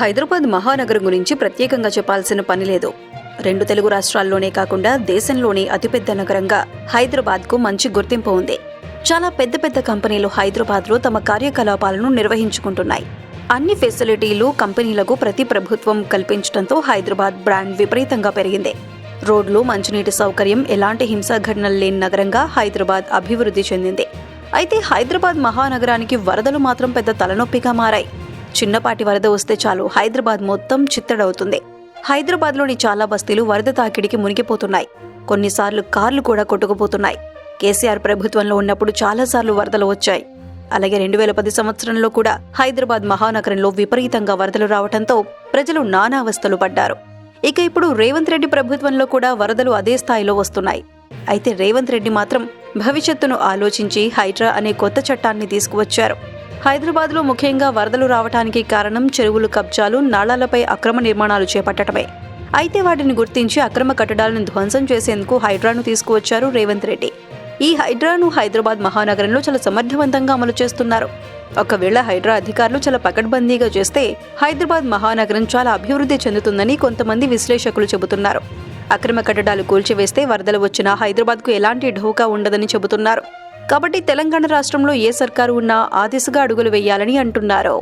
హైదరాబాద్ మహానగరం గురించి ప్రత్యేకంగా చెప్పాల్సిన పని లేదు. రెండు తెలుగు రాష్ట్రాల్లోనే కాకుండా దేశంలోనే అతిపెద్ద నగరంగా హైదరాబాద్కు మంచి గుర్తింపు ఉంది. చాలా పెద్ద పెద్ద కంపెనీలు హైదరాబాద్లో తమ కార్యకలాపాలను నిర్వహించుకుంటున్నాయి. అన్ని ఫెసిలిటీలు కంపెనీలకు ప్రతి ప్రభుత్వం కల్పించడంతో హైదరాబాద్ బ్రాండ్ విపరీతంగా పెరిగింది. రోడ్లు మంచినీటి సౌకర్యం ఎలాంటి హింసా ఘటనలు లేని నగరంగా హైదరాబాద్ అభివృద్ధి చెందింది. అయితే హైదరాబాద్ మహానగరానికి వరదలు మాత్రం పెద్ద తలనొప్పిగా మారాయి. చిన్నపాటి వరద వస్తే చాలు హైదరాబాద్ మొత్తం చిత్తడవుతుంది. హైదరాబాద్లోని చాలా బస్తీలు వరద తాకిడికి మునిగిపోతున్నాయి. కొన్నిసార్లు కార్లు కూడా కొట్టుకుపోతున్నాయి. కేసీఆర్ ప్రభుత్వంలో ఉన్నప్పుడు చాలాసార్లు వరదలు వచ్చాయి. అలాగే రెండు వేల పది సంవత్సరంలో కూడా హైదరాబాద్ మహానగరంలో విపరీతంగా వరదలు రావడంతో ప్రజలు నానావస్థలు పడ్డారు. ఇక ఇప్పుడు రేవంత్ రెడ్డి ప్రభుత్వంలో కూడా వరదలు అదే స్థాయిలో వస్తున్నాయి. అయితే రేవంత్ రెడ్డి మాత్రం భవిష్యత్తును ఆలోచించి హైడ్రా అనే కొత్త చట్టాన్ని తీసుకువచ్చారు. హైదరాబాద్లో ముఖ్యంగా వరదలు రావడానికి కారణం చెరువులు కబ్జాలు నాళాలపై అక్రమ నిర్మాణాలు చేపట్టడమే అయితే వాటిని గుర్తించి అక్రమ కట్టడాలను ధ్వంసం చేసేందుకు హైడ్రాను తీసుకువచ్చారు రేవంత్ రెడ్డి. ఈ హైడ్రాను హైదరాబాద్ మహానగరంలో చాలా సమర్థవంతంగా అమలు చేస్తున్నారు. ఒకవేళ హైడ్రా అధికారులు చాలా పకడ్బందీగా చేస్తే హైదరాబాద్ మహానగరం చాలా అభివృద్ధి చెందుతుందని కొంతమంది విశ్లేషకులు చెబుతున్నారు. అక్రమ కట్టడాలు కూల్చివేస్తే వరదలు వచ్చినా హైదరాబాద్కు ఎలాంటి ఢోకా ఉండదని చెబుతున్నారు. కాబట్టి తెలంగాణ రాష్ట్రంలో ఏ సర్కారు ఉన్నా ఆ దిశగా అడుగులు వేయాలని అంటున్నారు.